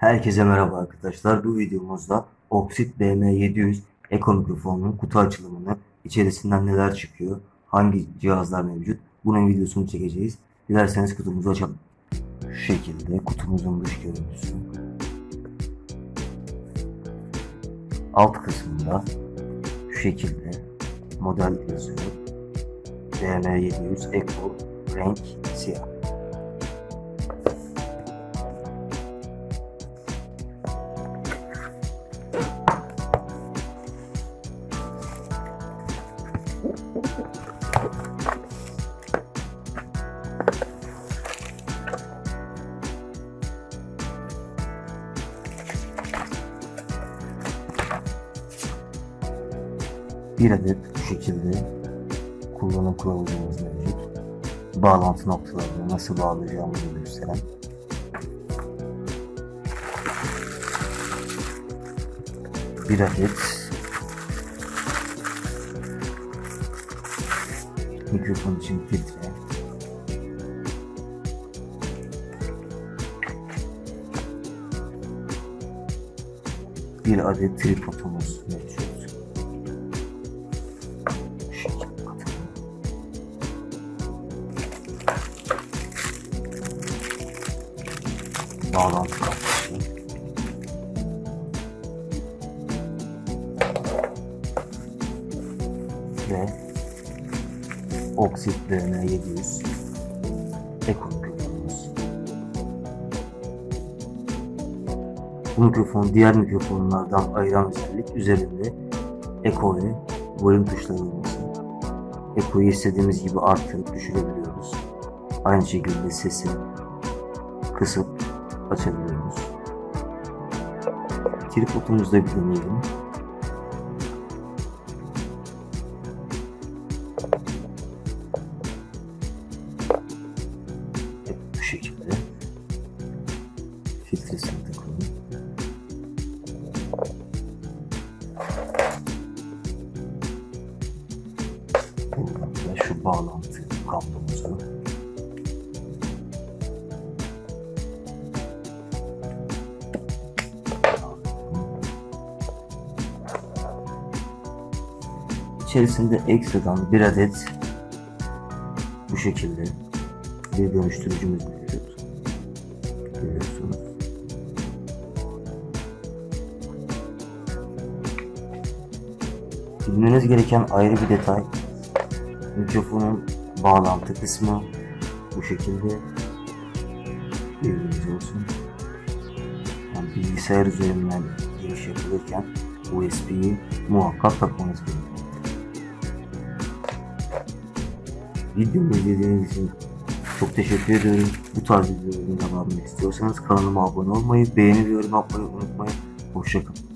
Herkese merhaba arkadaşlar. Bu videomuzda Oxit BM700 Eco mikrofonunun kutu açılımını, içerisinden neler çıkıyor, hangi cihazlar mevcut, bunun videosunu çekeceğiz. Dilerseniz kutumuzu açalım. Şu şekilde kutumuzun dış görüntüsü. Alt kısmında şu şekilde model yazıyor. BM700 Eco renk siyah. Bir adet bu şekilde kullanım kılavuzumuz mevcut. Bağlantı noktalarını nasıl bağlayacağımızı gösteren. Bir adet mikrofon için filtre. Bir adet tripodumuz mevcut. Bağlantı kapısı. Ve BM700 Eco mikrofonumuz. Bu mikrofon diğer mikrofonlardan ayıran özellik üzerinde Eco ve volüm tuşları olması. Eco'yu istediğimiz gibi arttırıp düşürebiliyoruz. Aynı şekilde sesi kısıp açabiliyoruz. Tripodumuzu da bir deneyelim. Bu şekilde filtresini şu bağlantı kablomuzu İçerisinde ekstradan bir adet bu şekilde bir dönüştürücümüz mevcut. Görüyorsunuz. Bilmeniz gereken ayrı bir detay mikrofonun bağlantı kısmı bu şekilde bilginiz olsun. Yani bilgisayar üzerinden giriş yapılırken USB'yi muhakkak takmanız gerekiyor. Videomu izlediğiniz için çok teşekkür ediyorum. Bu tarz videoların devamını istiyorsanız kanalıma abone olmayı, beğeni ve yorum yapmayı unutmayın. Hoşçakalın.